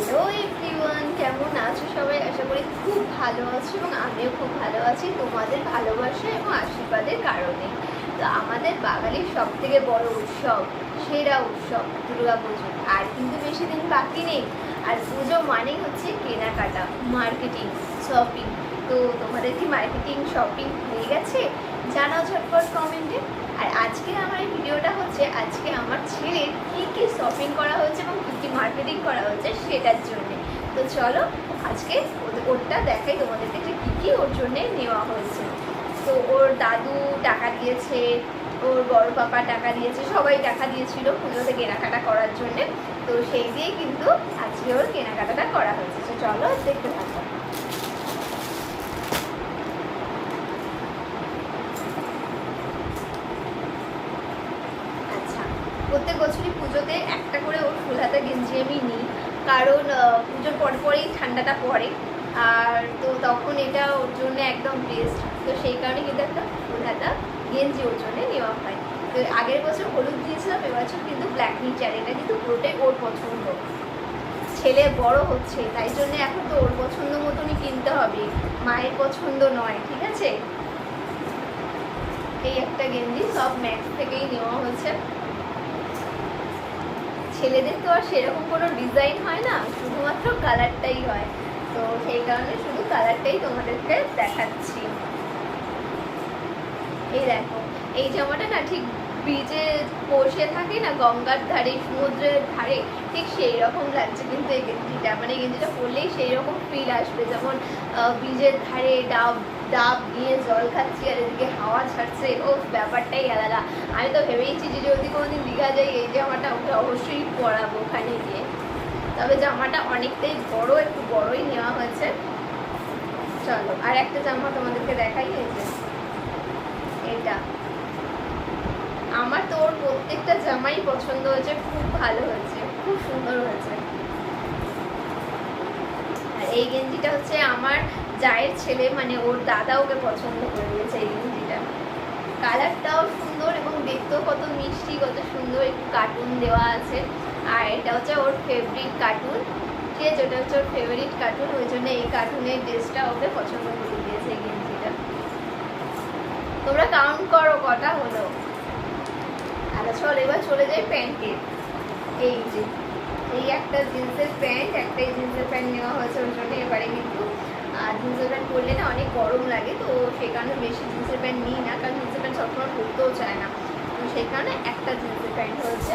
Hello everyone কেমন আছো সবাই? আশা করি খুব ভালো আছো এবং আমিও খুব ভালো আছি তোমাদের ভালোবাসা এবং আশীর্বাদের কারণে। তো আমাদের বাঙালির সব থেকে বড় উৎসব, সেরা উৎসব দুর্গা পুজো। আর কিন্তু বেশি দিন বাকি নেই। আর পুজো মানেই হচ্ছে কেনাকাটা মার্কেটিং শপিং তো তোমাদের কি মার্কেটিং শপিং হয়ে গেছে? জানাও ঝটপট কমেন্টে আর আজকে আমার এই ভিডিওটা হচ্ছে আজকে আমার ছেলের কী কী শপিং করা হয়েছে এবং কী কী মার্কেটিং করা হয়েছে সেটার জন্যে। তো চলো, আজকে ওরটা দেখাই তোমাদেরকে যে কী কী ওর জন্যে নেওয়া হয়েছে। তো ওর দাদু টাকা দিয়েছে, ওর বড় পাপা টাকা দিয়েছে, সবাই টাকা দিয়েছিল পুজোতে কেনাকাটা করার জন্যে। তো সেই দিয়ে কিন্তু আজকে ওর কেনাকাটাটা করা হয়েছে। তো চলো দেখতে থাকো আচ্ছা প্রত্যেক বছরই পুজোতে একটা করে ওর ফুল হাতা গেঞ্জি আমি নিই। কারণ পুজোর পর পরেই ঠান্ডাটা পড়ে। আর তো তখন এটা ওর জন্য একদম বেস্ট তো সেই কারণে কিন্তু একটা ফুল হাতা গেঞ্জি ওর জন্য নেওয়া হয়। তো আগের বছর হলুদ দিয়েছিলাম এবছর কিন্তু ব্ল্যাক নিচার এটা কিন্তু পুরোটাই ওর পছন্দ। ছেলে বড় হচ্ছে, তাই জন্য এখন তো ওর পছন্দ মতনই কিনতে হবে। মায়ের পছন্দ নয়, ঠিক আছে? এই একটা গেঞ্জি সব ম্যাক্স থেকেই নেওয়া হয়েছে। ছেলেদের তো আর সেরকম কোনো ডিজাইন হয় না, শুধুমাত্র কালারটাই হয়। তো সেই কারণে শুধু কালারটাই তোমাদেরকে দেখাচ্ছি। এই দেখো, এই জামাটা না ঠিক ব্রিজে বসে থাকে না, গঙ্গার ধারে, সমুদ্রের ধারে, ঠিক সেই রকম লাগছে কিন্তু এই গেঞ্জিটা। মানে গেঞ্জিটা পরলেই সেই রকম ফিল আসবে। যেমন ব্রিজের ধারে, ডাব ডাব নিয়ে জল খাচ্ছি আর এদিকে হাওয়া ছাড়ছে। ও ব্যাপারটাই আলাদা। আমি তো ভেবেইছি যে যদি কোনোদিন দীঘা যাই, এই জামাটা ওকে অবশ্যই পরাবো ওখানে গিয়ে। তবে জামাটা অনেকটাই বড়, একটু বড়ই নেওয়া হয়েছে। চলো, আর একটা জামা তোমাদেরকে দেখাই হয়েছে এটা। আমার তো ওর প্রত্যেকটা জামাই পছন্দ হয়েছে, খুব ভালো হয়েছে, খুব সুন্দর হয়েছে। আর এই গেঞ্জিটা হচ্ছে আমার জায়ের ছেলে মানে ওর দাদা ওকে পছন্দ করে দিয়েছে এই গেঞ্জিটা কালারটাও সুন্দর এবং দেখতেও কত মিষ্টি, কত সুন্দর একটু কার্টুন দেওয়া আছে। আর এটা হচ্ছে ওর ফেভারিট কার্টুন ঠিক আছে, ওটা হচ্ছে ওর ফেভারিট কার্টুন ওই জন্য এই কার্টুনের ড্রেসটা ওকে পছন্দ করে দিয়েছে এই গেঞ্জিটা তোমরা কাউন্ট করো কটা হলো। আচ্ছা চল, এবার চলে যাই প্যান্টের এই যে, এই একটা জিন্সের প্যান্ট একটা এই জিন্সের প্যান্ট নেওয়া হয়েছে ওর জন্য এবারে কিন্তু জিন্সের প্যান্ট পরলে না অনেক গরম লাগে, তো সেই কারণে বেশি জিন্সের প্যান্ট নিই না, কারণ জিন্সের প্যান্ট সবসময় পরতেও চায় না। তো সেই কারণে একটা জিন্সের প্যান্ট হয়েছে।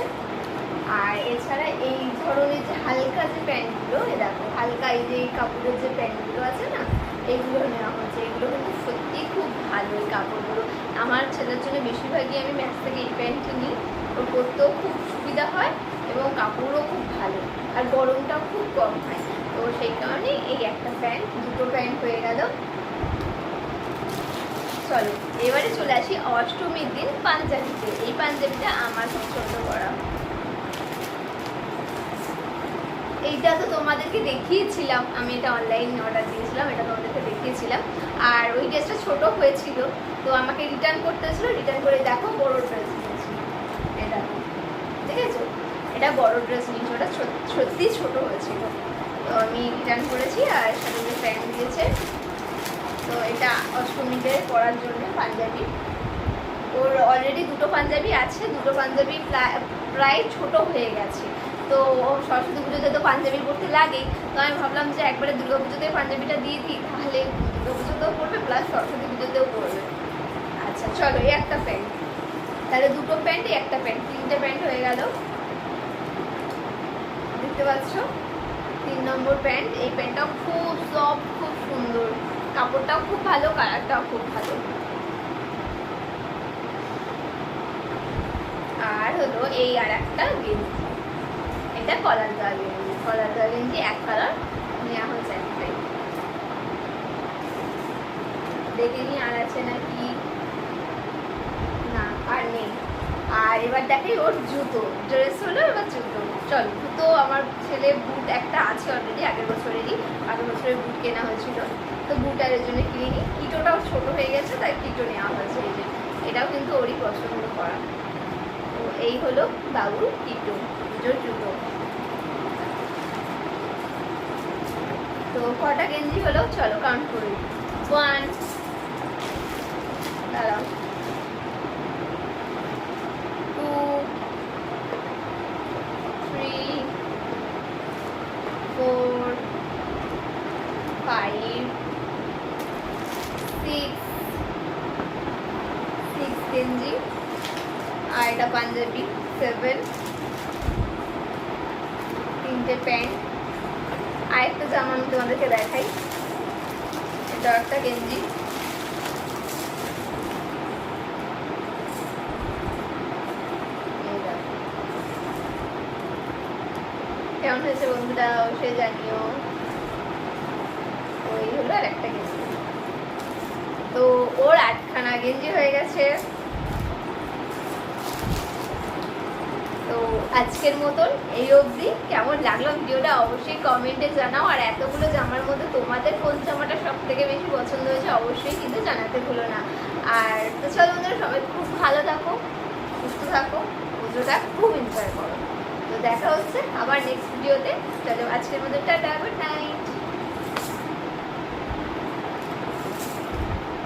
আর এছাড়া এই ধরনের যে হালকা যে প্যান্টগুলো এ দেখো, হালকা এই যে কাপড়ের যে প্যান্টগুলো আছে না, এইগুলো নেওয়া হয়েছে। এগুলো কিন্তু সত্যি খুব ভালো এই কাপড়গুলো। আমার ছেলের জন্য বেশিরভাগই আমি ম্যাক্স থেকে এই প্যান্ট নিই। ওর পরতেও খুব সুবিধা হয় এবং কাপড়ও খুব ভালো। আর গরমটাও খুব কম হয়। তো সেই কারণে এই একটা প্যান্ট দুটো প্যান্ট হয়ে গেল। চলো, এবারে চলে আসি অষ্টমীর দিন পাঞ্জাবিতে। এই পাঞ্জাবিটা আমার পছন্দ করা। এইটা তো তোমাদেরকে দেখিয়েছিলাম। আমি এটা অনলাইনে অর্ডার দিয়েছিলাম, এটা তোমাদেরকে দেখিয়েছিলাম। আর ওই ড্রেসটা ছোট হয়েছিল, তো আমাকে রিটার্ন করতে হয়েছিল। রিটার্ন করে দেখো, বড় ড্রেস নিয়েছি। এটা, ঠিক আছে? এটা বড় ড্রেস নিয়েছি, ওটা সত- সত্যি ছোট হয়েছিল। রিটার্ন করেছি আর সাথে প্যান্ট দিয়েছে। তো এটা অষ্টমীতে পরার জন্য পাঞ্জাবি। ওর অলরেডি দুটো পাঞ্জাবি আছে, দুটো পাঞ্জাবি প্রায় ছোট হয়ে গেছে। তো সরস্বতী পুজোতে তো পাঞ্জাবি পরতে লাগেই। তো আমি ভাবলাম যে একবারে দুর্গা পুজোতে পাঞ্জাবিটা দিয়ে দিই, তাহলে দুর্গা পুজোতেও পরবে প্লাস সরস্বতী পুজোতেও পরবে। আচ্ছা চলো, এই একটা প্যান্ট তাহলে দুটো প্যান্ট একটা প্যান্ট তিনটে প্যান্ট হয়ে গেল। দেখতে পাচ্ছ? তিন নম্বর প্যান্ট। এই প্যান্টটাও খুব সফট খুব সুন্দর। কাপড়টাও খুব ভালো কালারটাও খুব ভালো। আর হলো এই আর একটা গেঞ্জি। এটা কলার দেওয়া গেঞ্জি। কলার দেওয়া গেঞ্জি এক কালার নেওয়া হয়েছে একটাই দেখে নি আর আছে নাকি? না, আর নেই। আর এবার দেখাই ওর জুতো ড্রেস হলো এবার জুতো। চল জুতো আমার ছেলে বুট একটা আছে অলরেডি আগের বছরেরই, আগের বছরের বুট কেনা হয়েছিল। তো বুট আর জন্য কিনিনি। কিটোটাও ছোট হয়ে গেছে, তাই কিটো নেওয়া হয়েছে এই যে। এটাও কিন্তু ওরই পছন্দ করা। তো এই হলো বাবুর কিটো পুজোর জুতো। তো কটা গেঞ্জি হলো? চলো কাউন্ট করি ওয়ান দাঁড়াও। গেঞ্জি, আর এটা পাঞ্জাবি সেভেন তিনটে প্যান্ট। আর একটা জামা আমি তোমাদেরকে দেখাই। এটা একটা গেঞ্জি। কেমন হয়েছে বন্ধুরা? অবশ্যই জানিও। ওই হলো আর একটা গেঞ্জি। তো ওর আটখানা গেঞ্জি হয়ে গেছে। তো আজকের মতন এই অবধি। কেমন লাগল ভিডিওটা অবশ্যই কমেন্টে জানাও। আর এতগুলো জামার মধ্যে তোমাদের কোন জামাটা সব থেকে বেশি পছন্দ হয়েছে অবশ্যই কিন্তু জানাতে ভুলো না। আর তো চলো বন্ধুরা, সবাই খুব ভালো থাকো, সুস্থ থাকো, পুজোটা খুব এনজয় করো। তো দেখা হচ্ছে আবার নেক্সট ভিডিওতে চলো আজকের মধ্যে টাটা গুড নাইট